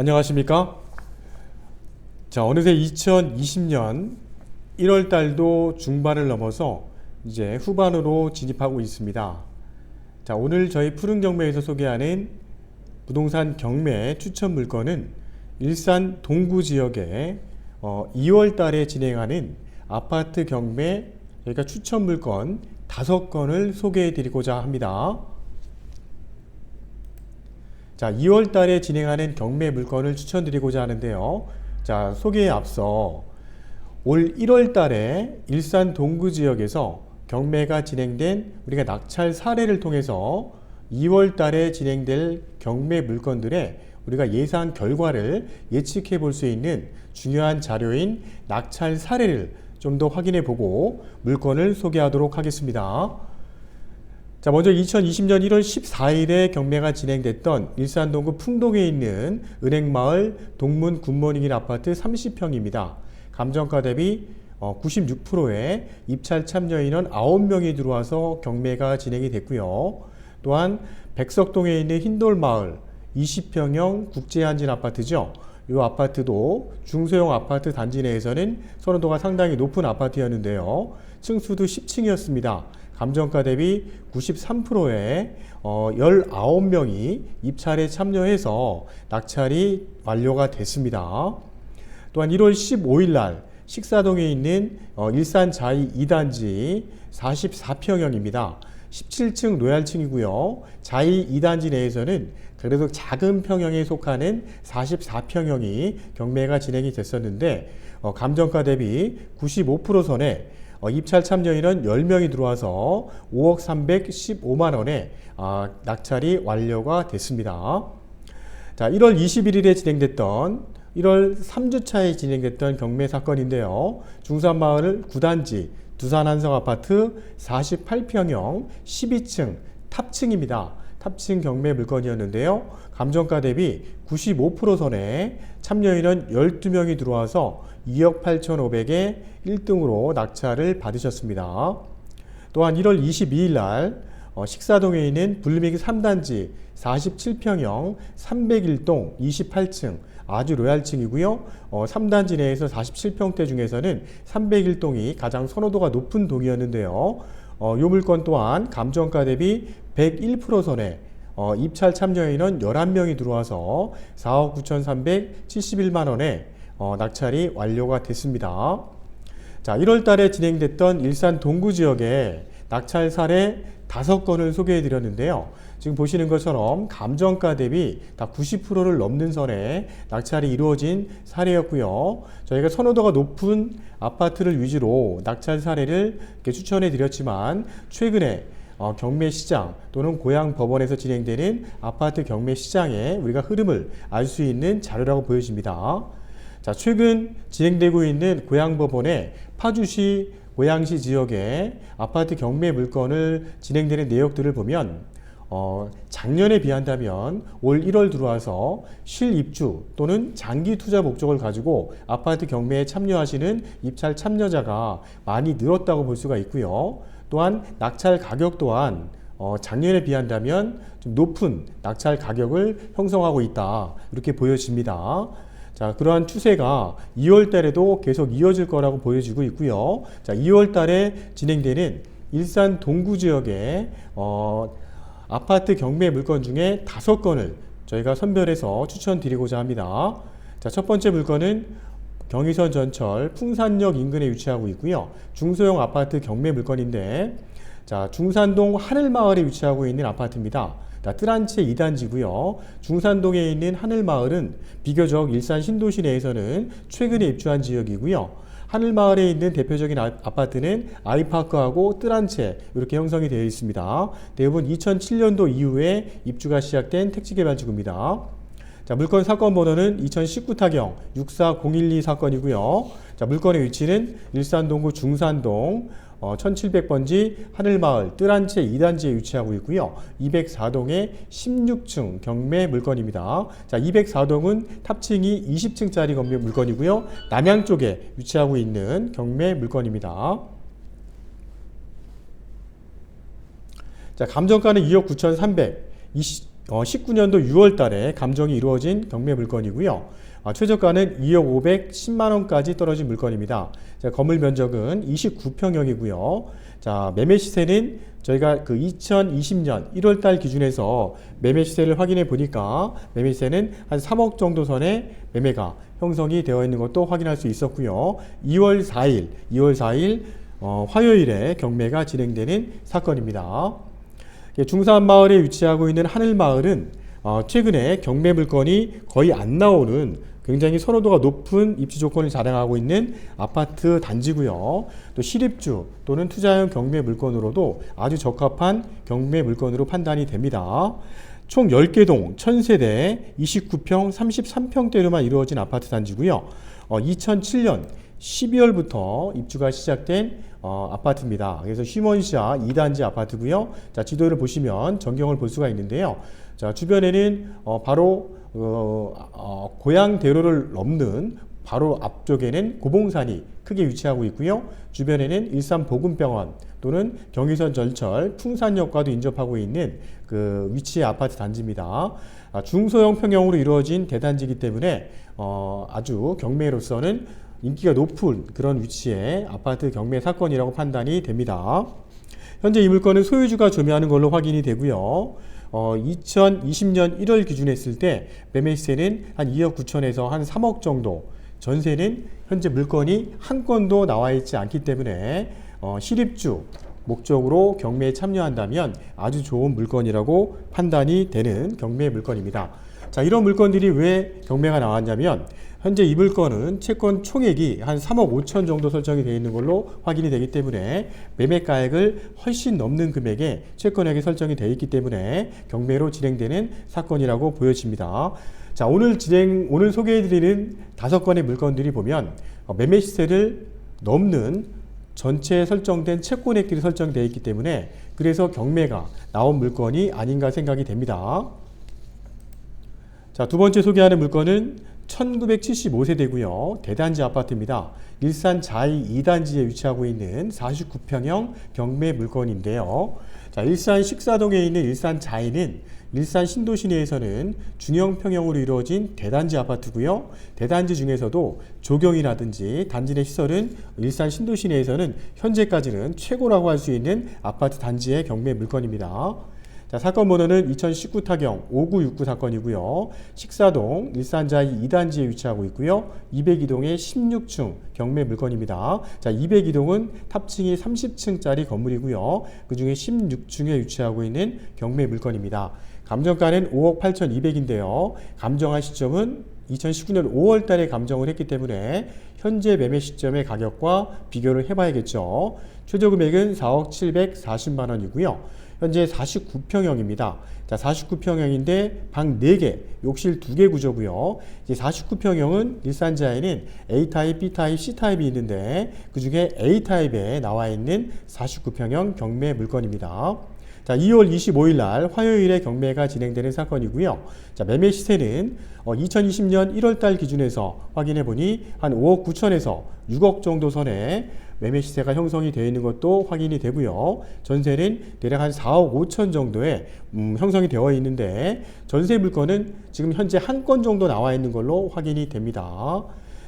안녕하십니까? 자, 어느새 2020년 1월 달도 중반을 넘어서 이제 후반으로 진입하고 있습니다. 자, 오늘 저희 푸른 경매에서 소개하는 부동산 경매 추천 물건은 일산 동구 지역에 어, 2월 달에 진행하는 아파트 경매 저희가 추천 물건 5건을 소개해 드리고자 합니다. 자, 2월 달에 진행하는 경매 물건을 추천드리고자 하는데요. 자, 소개에 앞서 올 1월 달에 일산 동구 지역에서 경매가 진행된 우리가 낙찰 사례를 통해서 2월 달에 진행될 경매 물건들의 우리가 예상 결과를 예측해 볼 수 있는 중요한 자료인 낙찰 사례를 좀 더 확인해 보고 물건을 소개하도록 하겠습니다. 자, 먼저 2020년 1월 14일에 경매가 진행됐던 일산 동구 풍동에 있는 은행마을 동문 굿모닝인 아파트 30평입니다. 감정가 대비 96%의 입찰 참여 인원 9명이 들어와서 경매가 진행이 됐고요. 또한 백석동에 있는 흰돌마을 20평형 국제한진 아파트죠. 이 아파트도 중소형 아파트 단지 내에서는 선호도가 상당히 높은 아파트였는데요. 층수도 10층이었습니다. 감정가 대비 93%의 어, 19명이 입찰에 참여해서 낙찰이 완료가 됐습니다. 또한 1월 15일 날 식사동에 있는 어, 일산 자이 2단지 44평형입니다. 17층 로얄층이고요. 자이 2단지 내에서는 그래도 작은 평형에 속하는 44평형이 경매가 진행이 됐었는데 어, 감정가 대비 95% 선에 어, 입찰 참여인은 10명이 들어와서 5억 315만 원에 아, 낙찰이 완료가 됐습니다. 자, 1월 21일에 진행됐던 1월 3주차에 진행됐던 경매 사건인데요. 중산마을 9단지 두산 한성 아파트 48평형 12층 탑층입니다. 탑층 경매 물건이었는데요. 감정가 대비 95% 선에 참여인은 12명이 들어와서 2억 8,500에 1등으로 낙찰을 받으셨습니다. 또한 1월 22일 날 어, 식사동에 있는 블루밍 3단지 47평형 301동 28층 아주 로얄층이고요. 어, 3단지 내에서 47평대 중에서는 301동이 가장 선호도가 높은 동이었는데요. 어, 이 물건 또한 감정가 대비 101% 선에 어, 입찰 참여인은 11명이 들어와서 4억 9,371만 원에 어, 낙찰이 완료가 됐습니다. 자, 1월 달에 진행됐던 일산 동구 지역에 낙찰 사례 5건을 소개해 드렸는데요. 지금 보시는 것처럼 감정가 대비 다 90%를 넘는 선에 낙찰이 이루어진 사례였고요. 저희가 선호도가 높은 아파트를 위주로 낙찰 사례를 추천해 드렸지만 최근에 어, 경매 시장 또는 고향 법원에서 진행되는 아파트 경매 시장의 우리가 흐름을 알 수 있는 자료라고 보여집니다. 자, 최근 진행되고 있는 고향 법원의 파주시 고양시 지역의 아파트 경매 물건을 진행되는 내역들을 보면 어, 작년에 비한다면 올 1월 들어와서 실입주 또는 장기 투자 목적을 가지고 아파트 경매에 참여하시는 입찰 참여자가 많이 늘었다고 볼 수가 있고요. 또한 낙찰 가격 또한 어, 작년에 비한다면 좀 높은 낙찰 가격을 형성하고 있다. 이렇게 보여집니다. 자, 그러한 추세가 2월 달에도 계속 이어질 거라고 보여지고 있고요. 자, 2월 달에 진행되는 일산 동구 지역의 어, 아파트 경매 물건 중에 다섯 건을 저희가 선별해서 추천드리고자 합니다. 자, 첫 번째 물건은 경의선 전철 풍산역 인근에 위치하고 있고요. 중소형 아파트 경매 물건인데 자, 중산동 하늘마을에 위치하고 있는 아파트입니다. 자, 뜨란체 2단지고요. 중산동에 있는 하늘마을은 비교적 일산 신도시 내에서는 최근에 입주한 지역이고요. 하늘마을에 있는 대표적인 아- 아파트는 아이파크하고 뜨란체 이렇게 형성이 되어 있습니다. 대부분 2007년도 이후에 입주가 시작된 택지개발지구입니다. 자, 물건 사건 번호는 2019 타경 64012 사건이고요. 자, 물건의 위치는 일산동구 중산동 어, 1700번지 하늘마을 뜨란체 2단지에 위치하고 있고요. 204동의 16층 경매 물건입니다. 자, 204동은 탑층이 20층짜리 경매 물건이고요. 남양 쪽에 위치하고 있는 경매 물건입니다. 자, 감정가는 2억 9,300. 어, 19년도 6월 달에 감정이 이루어진 경매 물건이고요. 아, 최저가는 2억 510만 원까지 떨어진 물건입니다. 자, 건물 면적은 29평형이고요. 자, 매매 시세는 저희가 그 2020년 1월 달 기준에서 매매 시세를 확인해 보니까 매매 시세는 한 3억 정도 선에 매매가 형성이 되어 있는 것도 확인할 수 있었고요. 2월 4일, 2월 4일 어, 화요일에 경매가 진행되는 사건입니다. 예, 중산 마을에 위치하고 있는 하늘 마을은 어, 최근에 경매 물건이 거의 안 나오는 굉장히 선호도가 높은 입지 조건을 자랑하고 있는 아파트 단지고요. 또 실입주 또는 투자형 경매 물건으로도 아주 적합한 경매 물건으로 판단이 됩니다. 총 10개 동 1000세대 29평 33평대로만 이루어진 아파트 단지고요. 어, 2007년 12월부터 입주가 시작된 어, 아파트입니다. 그래서 휴먼시아 2단지 아파트고요. 자, 지도를 보시면 전경을 볼 수가 있는데요. 자, 주변에는 어, 바로 어, 어, 고양대로를 넘는 바로 앞쪽에는 고봉산이 크게 위치하고 있고요. 주변에는 일산 보건병원 또는 경의선 절철 풍산역과도 인접하고 있는 그 위치의 아파트 단지입니다. 아, 중소형 평형으로 이루어진 대단지이기 때문에 어, 아주 경매로서는 인기가 높은 그런 위치의 아파트 경매 사건이라고 판단이 됩니다. 현재 이 물건은 소유주가 조매하는 걸로 확인이 되고요. 어, 2020년 1월 기준에 했을 때 매매 시세는 한 2억 9천에서 한 3억 정도, 전세는 현재 물건이 한 건도 나와 있지 않기 때문에 어, 실입주 목적으로 경매에 참여한다면 아주 좋은 물건이라고 판단이 되는 경매 물건입니다. 자, 이런 물건들이 왜 경매가 나왔냐면 현재 이 물건은 채권 총액이 한 3억 5천 정도 설정이 되어 있는 걸로 확인이 되기 때문에 매매가액을 훨씬 넘는 금액에 채권액이 설정이 되어 있기 때문에 경매로 진행되는 사건이라고 보여집니다. 자, 오늘 진행, 오늘 소개해드리는 다섯 건의 물건들이 보면 어, 매매 시세를 넘는 전체에 설정된 채권액들이 설정되어 있기 때문에 그래서 경매가 나온 물건이 아닌가 생각이 됩니다. 자, 두 번째 소개하는 물건은 1975세대고요. 대단지 아파트입니다. 일산 자이 2단지에 위치하고 있는 49평형 경매 물건인데요. 자, 일산 식사동에 있는 일산 자이는 일산 신도시 내에서는 중형 평형으로 이루어진 대단지 아파트고요. 대단지 중에서도 조경이라든지 단지 내 시설은 일산 신도시 내에서는 현재까지는 최고라고 할 수 있는 아파트 단지의 경매 물건입니다. 자, 사건 번호는 2019 타경 5969 사건이고요. 식사동 일산자이 2단지에 위치하고 있고요. 202동의 16층 경매 물건입니다. 자, 202동은 탑층이 30층짜리 건물이고요. 그 중에 16층에 위치하고 있는 경매 물건입니다. 감정가는 5억 8,200인데요. 감정한 시점은 2019년 5월 달에 감정을 했기 때문에 현재 매매 시점의 가격과 비교를 해봐야겠죠. 최저 금액은 4억 740만 원이고요. 현재 49평형입니다. 자, 49평형인데 방 4개, 욕실 2개 구조고요. 이제 49평형은 일산자에는 A타입, B타입, C타입이 있는데 그 중에 A타입에 나와 있는 49평형 경매 물건입니다. 자, 2월 25일 날 화요일에 경매가 진행되는 사건이고요. 자, 매매 시세는 어, 2020년 1월 달 기준에서 확인해 보니 한 5억 9천에서 6억 정도 선에 매매 시세가 형성이 되어 있는 것도 확인이 되고요. 전세는 대략 한 4억 5천 정도에 음, 형성이 되어 있는데 전세 물건은 지금 현재 한 건 정도 나와 있는 걸로 확인이 됩니다.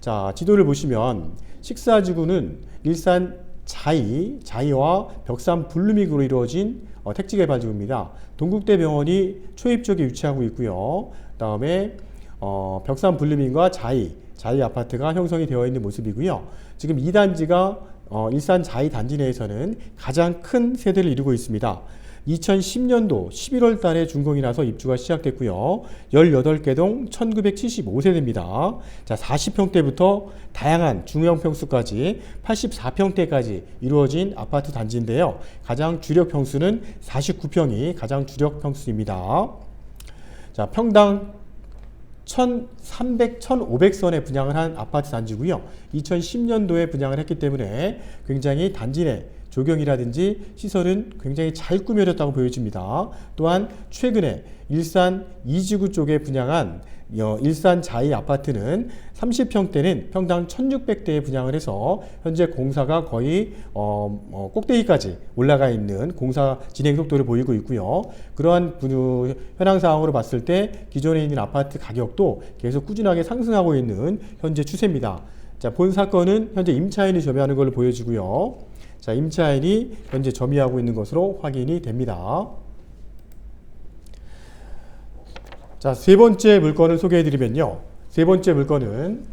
자, 지도를 보시면 식사지구는 일산 자이, 자이와 벽산 블루믹으로 이루어진 어, 택지개발지구입니다. 동국대병원이 초입 쪽에 위치하고 있고요. 그다음에 어, 벽산 블루밍과 자이, 자이 아파트가 형성이 되어 있는 모습이고요. 지금 2단지가 어, 일산 자이 단지 내에서는 가장 큰 세대를 이루고 있습니다. 2010년도 11월 달에 준공이라서 입주가 시작됐고요. 18개 동 1975세대입니다. 자, 40평대부터 다양한 중형 평수까지 84평대까지 이루어진 아파트 단지인데요. 가장 주력 평수는 49평이 가장 주력 평수입니다. 자, 평당 1,300, 1,500선에 분양을 한 아파트 단지고요. 2010년도에 분양을 했기 때문에 굉장히 단지 내 조경이라든지 시설은 굉장히 잘 꾸며졌다고 보여집니다. 또한 최근에 일산 이지구 쪽에 분양한 어, 일산 자이 아파트는 30평대는 평당 1,600대에 분양을 해서 현재 공사가 거의 어, 어, 꼭대기까지 올라가 있는 공사 진행 속도를 보이고 있고요. 그러한 분- 현황 상황으로 봤을 때 기존에 있는 아파트 가격도 계속 꾸준하게 상승하고 있는 현재 추세입니다. 자, 본 사건은 현재 임차인이 점유하는 걸로 보여지고요. 자, 임차인이 현재 점유하고 있는 것으로 확인이 됩니다. 자, 세 번째 물건을 소개해 드리면요. 세 번째 물건은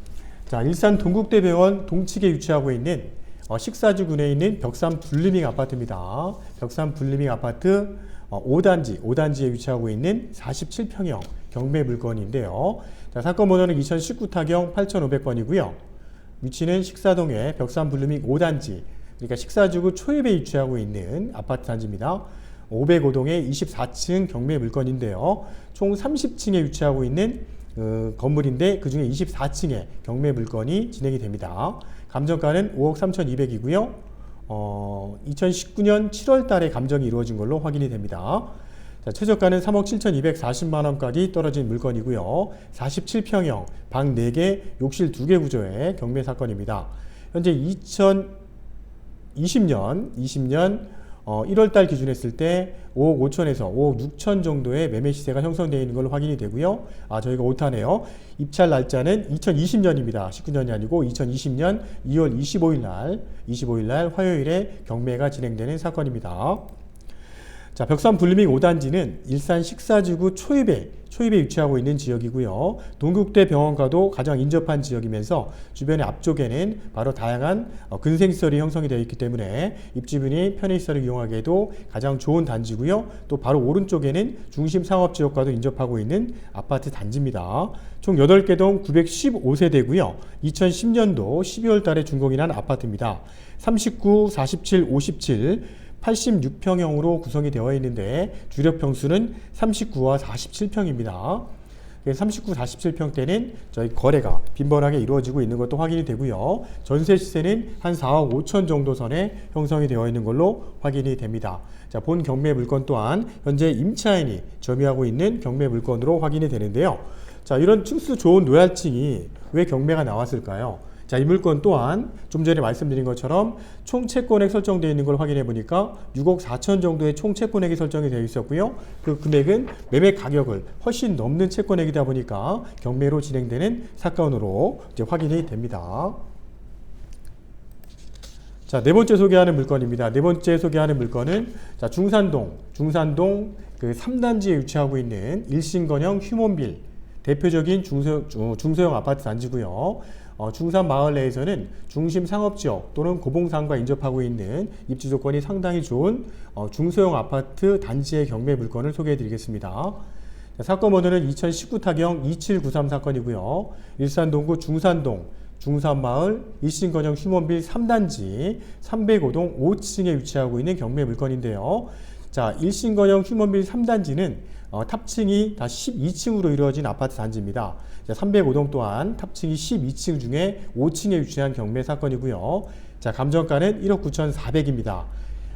자, 일산 동국대병원 동측에 위치하고 있는 어, 식사주군에 있는 벽산 블루밍 아파트입니다. 벽산 블루밍 아파트 어, 5단지, 5단지에 위치하고 있는 47평형 경매 물건인데요. 자, 사건 번호는 2019 타경 8,500번이고요. 위치는 식사동의 벽산 블루밍 5단지, 그러니까 식사주구 초입에 위치하고 있는 아파트 단지입니다. 505동의 24층 경매 물건인데요. 총 30층에 위치하고 있는 어, 건물인데 그 중에 24층에 경매 물건이 진행이 됩니다. 감정가는 5억 3,200이고요. 어, 2019년 7월 달에 감정이 이루어진 걸로 확인이 됩니다. 자, 최저가는 3억 7,240만 원까지 떨어진 물건이고요. 47평형, 방 4개, 욕실 2개 구조의 경매 사건입니다. 현재 2020년, 20년 어, 1월 달 기준했을 때 5억 5천에서 5억 6천 정도의 매매 시세가 형성되어 있는 걸로 확인이 되고요. 아, 저희가 오타네요. 입찰 날짜는 2020년입니다. 19년이 아니고 2020년 2월 25일 날, 25일 날 화요일에 경매가 진행되는 사건입니다. 자, 벽산 불리밍 5단지는 일산 식사지구 초입에 초입에 위치하고 있는 지역이고요. 동국대 병원과도 가장 인접한 지역이면서 주변의 앞쪽에는 바로 다양한 어, 근생시설이 형성이 되어 있기 때문에 입주민이 편의시설을 이용하기에도 가장 좋은 단지고요. 또 바로 오른쪽에는 중심 상업지역과도 인접하고 있는 아파트 단지입니다. 총 8개 동 915세대고요. 2010년도 12월 달에 준공이 난 아파트입니다. 39, 47, 57 86평형으로 구성이 되어 있는데 주력 평수는 39와 47평입니다. 39, 47평 대는 저희 거래가 빈번하게 이루어지고 있는 것도 확인이 되고요. 전세 시세는 한 4억 5천 정도 선에 형성이 되어 있는 걸로 확인이 됩니다. 자, 본 경매 물건 또한 현재 임차인이 점유하고 있는 경매 물건으로 확인이 되는데요. 자, 이런 층수 좋은 노얄층이 왜 경매가 나왔을까요? 자, 이 물건 또한 좀 전에 말씀드린 것처럼 총 채권액 설정되어 있는 걸 확인해 보니까 6억 4천 정도의 총 채권액이 설정이 되어 있었고요. 그 금액은 매매 가격을 훨씬 넘는 채권액이다 보니까 경매로 진행되는 사건으로 이제 확인이 됩니다. 자, 네 번째 소개하는 물건입니다. 네 번째 소개하는 물건은 자, 중산동, 중산동 그 3단지에 위치하고 있는 일신건형 휴먼빌 대표적인 중소, 중- 중소형 아파트 단지고요. 어, 중산 마을 내에서는 중심 상업 지역 또는 고봉산과 인접하고 있는 입지 조건이 상당히 좋은 어, 중소형 아파트 단지의 경매 물건을 소개해 드리겠습니다. 자, 사건 번호는 2019 타경 2793 사건이고요. 일산 동구 중산동 중산마을 일신건형 휴먼빌 3단지 305동 5층에 위치하고 있는 경매 물건인데요. 자, 일신건형 휴먼빌 3단지는 어, 탑층이 다 12층으로 이루어진 아파트 단지입니다. 자, 305동 또한 탑층이 12층 중에 5층에 위치한 경매 사건이고요. 자, 감정가는 1억 9,400입니다.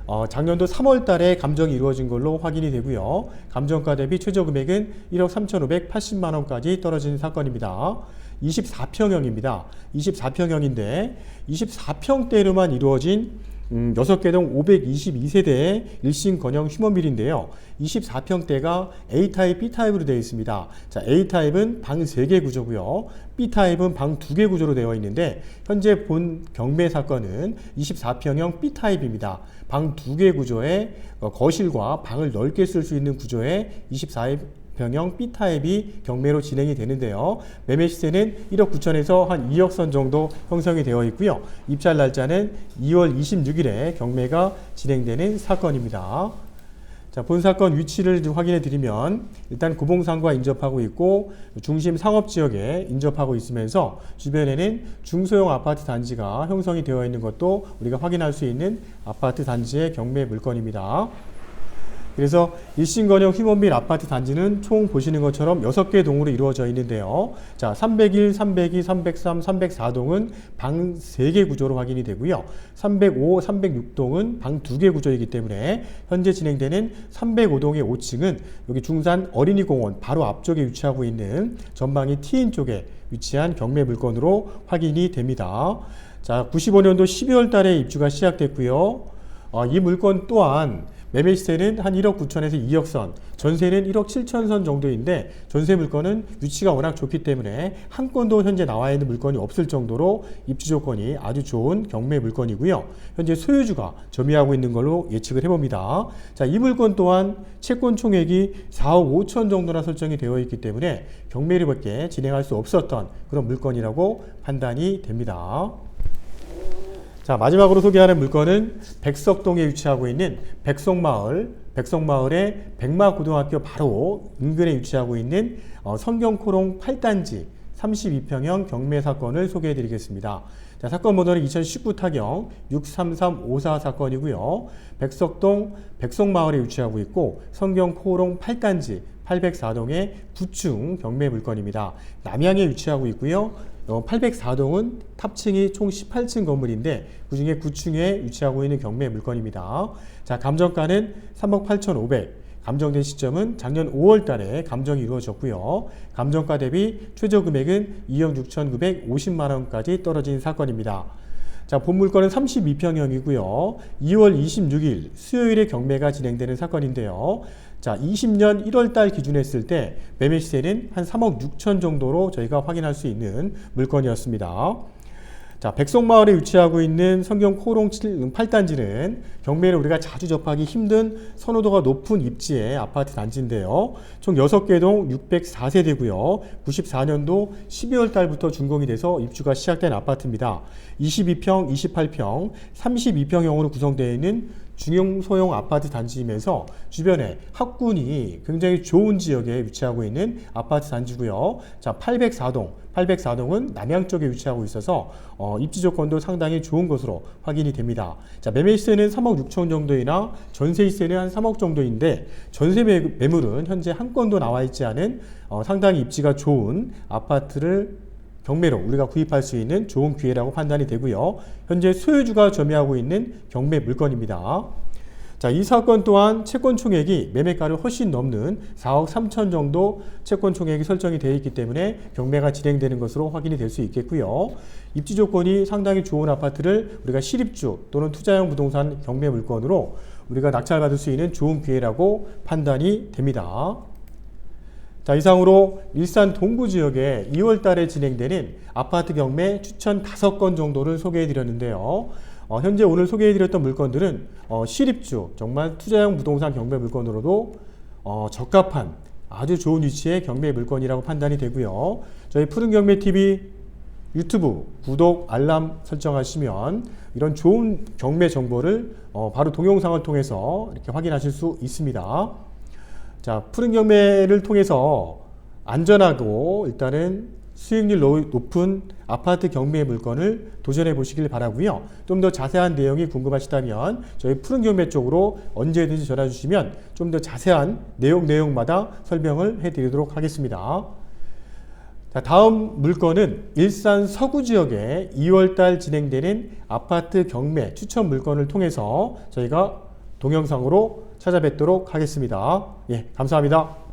어, 작년도 3월 달에 감정이 이루어진 걸로 확인이 되고요. 감정가 대비 최저 금액은 1억 3,580만 원까지 떨어진 사건입니다. 24평형입니다. 24평형인데 24평대로만 이루어진 음, 6개 동 522세대의 일신 건형 휴먼빌인데요. 24평대가 A타입, B타입으로 되어 있습니다. 자, A타입은 방 3개 구조고요. B타입은 방 2개 구조로 되어 있는데 현재 본 경매 사건은 24평형 B타입입니다. 방 2개 구조의 어, 거실과 방을 넓게 쓸 수 있는 구조의 24입 병형 B타입이 경매로 진행이 되는데요. 매매 시세는 1억 9천에서 한 2억 선 정도 형성이 되어 있고요. 입찰 날짜는 2월 26일에 경매가 진행되는 사건입니다. 자, 본 사건 위치를 좀 확인해 드리면 일단 고봉산과 인접하고 있고 중심 상업 지역에 인접하고 있으면서 주변에는 중소형 아파트 단지가 형성이 되어 있는 것도 우리가 확인할 수 있는 아파트 단지의 경매 물건입니다. 그래서 일신건형 휴먼빌 아파트 단지는 총 보시는 것처럼 6개 동으로 이루어져 있는데요. 자, 301, 302, 303, 304동은 방 3개 구조로 확인이 되고요. 305, 306동은 방 2개 구조이기 때문에 현재 진행되는 305동의 5층은 여기 중산 어린이공원 바로 앞쪽에 위치하고 있는 전방이 T인 쪽에 위치한 경매 물건으로 확인이 됩니다. 자, 95년도 12월 달에 입주가 시작됐고요. 어, 이 물건 또한 매매 시세는 한 1억 9천에서 2억 선, 전세는 1억 7천 선 정도인데 전세 물건은 위치가 워낙 좋기 때문에 한 건도 현재 나와 있는 물건이 없을 정도로 입주 조건이 아주 좋은 경매 물건이고요. 현재 소유주가 점유하고 있는 걸로 예측을 해봅니다. 자, 이 물건 또한 채권 총액이 4억 5천 정도나 설정이 되어 있기 때문에 경매를 밖에 진행할 수 없었던 그런 물건이라고 판단이 됩니다. 자, 마지막으로 소개하는 물건은 백석동에 위치하고 있는 백석마을, 백석마을의 백마고등학교 바로 인근에 위치하고 있는 어, 성경코롱 8단지 32평형 경매 사건을 소개해 드리겠습니다. 자, 사건 번호는 2019 타경 63354 사건이고요. 백석동 백석마을에 위치하고 있고 성경코롱 8단지 804동의 9층 경매 물건입니다. 남양에 위치하고 있고요. 804동은 탑층이 총 18층 건물인데 그중에 9층에 위치하고 있는 경매 물건입니다. 자, 감정가는 3억 8,500. 감정된 시점은 작년 5월 달에 감정이 이루어졌고요. 감정가 대비 최저 금액은 2억 6,950만 원까지 떨어진 사건입니다. 자, 본 물건은 32평형이고요. 2월 26일 수요일에 경매가 진행되는 사건인데요. 자, 20년 1월 달 기준했을 때 매매 시세는 한 3억 6천 정도로 저희가 확인할 수 있는 물건이었습니다. 자, 백석마을에 위치하고 있는 성경 코롱 8단지는 경매를 우리가 자주 접하기 힘든 선호도가 높은 입지의 아파트 단지인데요. 총 6개 동 604세대고요. 94년도 12월 달부터 준공이 돼서 입주가 시작된 아파트입니다. 22평, 28평, 32평형으로 구성되어 있는 중형 소형 아파트 단지이면서 주변에 학군이 굉장히 좋은 지역에 위치하고 있는 아파트 단지고요. 자, 804동, 804동은 남양 쪽에 위치하고 있어서 어, 입지 조건도 상당히 좋은 것으로 확인이 됩니다. 자, 매매 시세는 3억 6천 정도이나 전세 시세는 한 3억 정도인데 전세 매, 매물은 현재 한 건도 나와 있지 않은 어, 상당히 입지가 좋은 아파트를 경매로 우리가 구입할 수 있는 좋은 기회라고 판단이 되고요. 현재 소유주가 점유하고 있는 경매 물건입니다. 자, 이 사건 또한 채권 총액이 매매가를 훨씬 넘는 4억 3천 정도 채권 총액이 설정이 되어 있기 때문에 경매가 진행되는 것으로 확인이 될 수 있겠고요. 입지 조건이 상당히 좋은 아파트를 우리가 실입주 또는 투자형 부동산 경매 물건으로 우리가 낙찰받을 수 있는 좋은 기회라고 판단이 됩니다. 자, 이상으로 일산 동구 지역에 2월 달에 진행되는 아파트 경매 추천 5건 정도를 소개해 드렸는데요. 어, 현재 오늘 소개해 드렸던 물건들은 어, 실입주, 정말 투자형 부동산 경매 물건으로도 어, 적합한 아주 좋은 위치의 경매 물건이라고 판단이 되고요. 저희 푸른 경매 TV 유튜브 구독, 알람 설정하시면 이런 좋은 경매 정보를 어, 바로 동영상을 통해서 이렇게 확인하실 수 있습니다. 자, 푸른 경매를 통해서 안전하고 일단은 수익률 높은 아파트 경매 물건을 도전해 보시길 바라고요. 좀 더 자세한 내용이 궁금하시다면 저희 푸른 경매 쪽으로 언제든지 전화 주시면 좀 더 자세한 내용 내용마다 설명을 해 드리도록 하겠습니다. 자, 다음 물건은 일산 서구 지역에 2월달 진행되는 아파트 경매 추천 물건을 통해서 저희가 동영상으로 찾아뵙도록 하겠습니다. 예, 감사합니다.